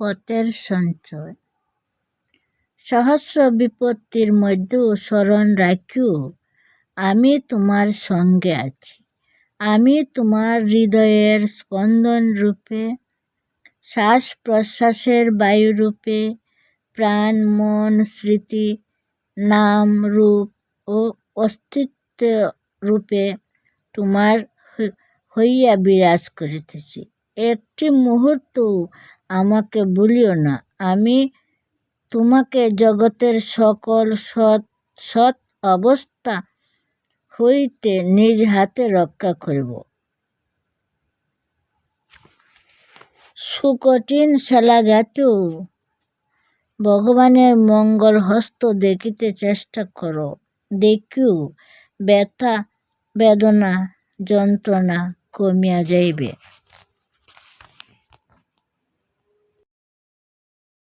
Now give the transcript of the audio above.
পথের সঞ্চয়। সহস্র বিপত্তির মধ্যেও স্মরণ রাখিও, আমি তোমার সঙ্গে আছি। আমি তোমার হৃদয়ের স্পন্দন রূপে শ্বাস প্রশ্বাসের বায়ুরূপে প্রাণ, মন, স্মৃতি, নাম, রূপ ও অস্তিত্ব রূপে তোমার হইয়া বিরাজ করিতেছি। একটি মুহূর্ত আমাকে ভুলিও না। আমি তোমাকে জগতের সকল সৎ সৎ অবস্থা হইতে নিজ হাতে রক্ষা করিব। সুকঠিন শালাঘাতেও ভগবানের মঙ্গল হস্ত দেখিতে চেষ্টা করো। দেখিও ব্যথা, বেদনা, যন্ত্রণা কমিয়া যাইবে।